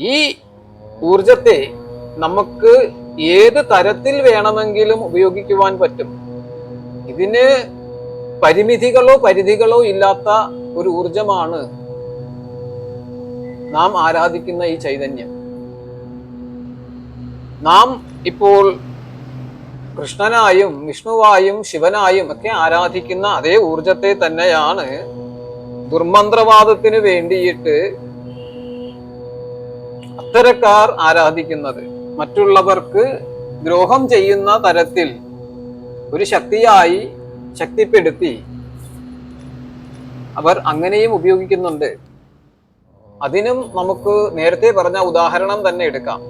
ഈ ഊർജത്തെ നമുക്ക് ഏത് തരത്തിൽ വേണമെങ്കിലും ഉപയോഗിക്കുവാൻ പറ്റും. ഇതിന് പരിമിതികളോ പരിധികളോ ഇല്ലാത്ത ഒരു ഊർജമാണ് നാം ആരാധിക്കുന്ന ഈ ചൈതന്യം. നാം ഇപ്പോൾ കൃഷ്ണനായും വിഷ്ണുവായും ശിവനായും ഒക്കെ ആരാധിക്കുന്ന അതേ ഊർജത്തെ തന്നെയാണ് ദുർമന്ത്രവാദത്തിന് വേണ്ടിയിട്ട് അത്തരക്കാർ ആരാധിക്കുന്നത്? മറ്റുള്ളവർക്ക് ദ്രോഹം ചെയ്യുന്ന തരത്തിൽ ഒരു ശക്തിയായി ശക്തിപ്പെടുത്തി അവർ അങ്ങനെയും ഉപയോഗിക്കുന്നുണ്ട്. അതിനും നമുക്ക് നേരത്തെ പറഞ്ഞ ഉദാഹരണം തന്നെ എടുക്കാം.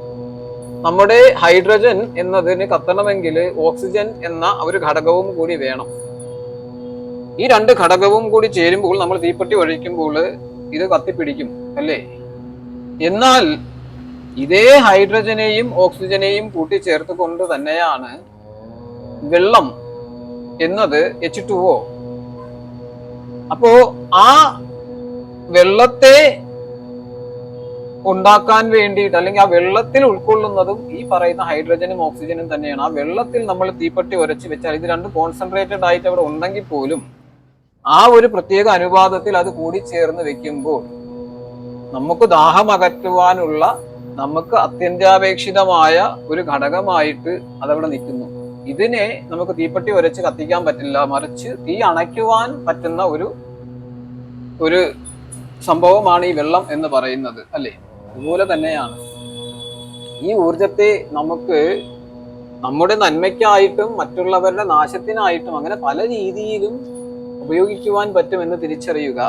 നമ്മുടെ ഹൈഡ്രജൻ എന്നതിന് കത്തണമെങ്കിൽ ഓക്സിജൻ എന്ന ഒരു ഘടകവും കൂടി വേണം. ഈ രണ്ട് ഘടകവും കൂടി ചേരുമ്പോൾ നമ്മൾ തീപ്പെട്ടി ഒഴിക്കുമ്പോൾ ഇത് കത്തിപ്പിടിക്കും അല്ലേ? എന്നാൽ ഇതേ ഹൈഡ്രജനെയും ഓക്സിജനെയും കൂട്ടിച്ചേർത്ത് കൊണ്ട് തന്നെയാണ് വെള്ളം എന്നത് എച്ച് ടു ഒ അപ്പോ ആ വെള്ളത്തെ ഉണ്ടാക്കാൻ വേണ്ടിയിട്ട് അല്ലെങ്കിൽ ആ വെള്ളത്തിൽ ഉൾക്കൊള്ളുന്നതും ഈ പറയുന്ന ഹൈഡ്രജനും ഓക്സിജനും തന്നെയാണ്. ആ വെള്ളത്തിൽ നമ്മൾ തീപ്പെട്ടി ഉരച്ച് വെച്ചാൽ ഇത് രണ്ടും കോൺസെൻട്രേറ്റഡ് ആയിട്ട് അവിടെ ഉണ്ടെങ്കിൽ പോലും ആ ഒരു പ്രത്യേക അനുപാതത്തിൽ അത് കൂടി കൂടിച്ചേർന്ന് വെക്കുമ്പോൾ നമുക്ക് ദാഹം അകറ്റുവാനുള്ള നമുക്ക് അത്യന്താപേക്ഷിതമായ ഒരു ഘടകമായിട്ട് അതവിടെ നിൽക്കുന്നു. ഇതിനെ നമുക്ക് തീപ്പെട്ടി ഉരച്ച് കത്തിക്കാൻ പറ്റില്ല. മറിച്ച് തീ അണയ്ക്കുവാൻ പറ്റുന്ന ഒരു ഒരു സംഭവമാണ് ഈ വെള്ളം എന്ന് പറയുന്നത് അല്ലേ? അതുപോലെ തന്നെയാണ്. ഈ ഊർജത്തെ നമുക്ക് നമ്മുടെ നന്മയ്ക്കായിട്ടും മറ്റുള്ളവരുടെ നാശത്തിനായിട്ടും അങ്ങനെ പല രീതിയിലും ഉപയോഗിക്കുവാൻ പറ്റുമെന്ന് തിരിച്ചറിയുക.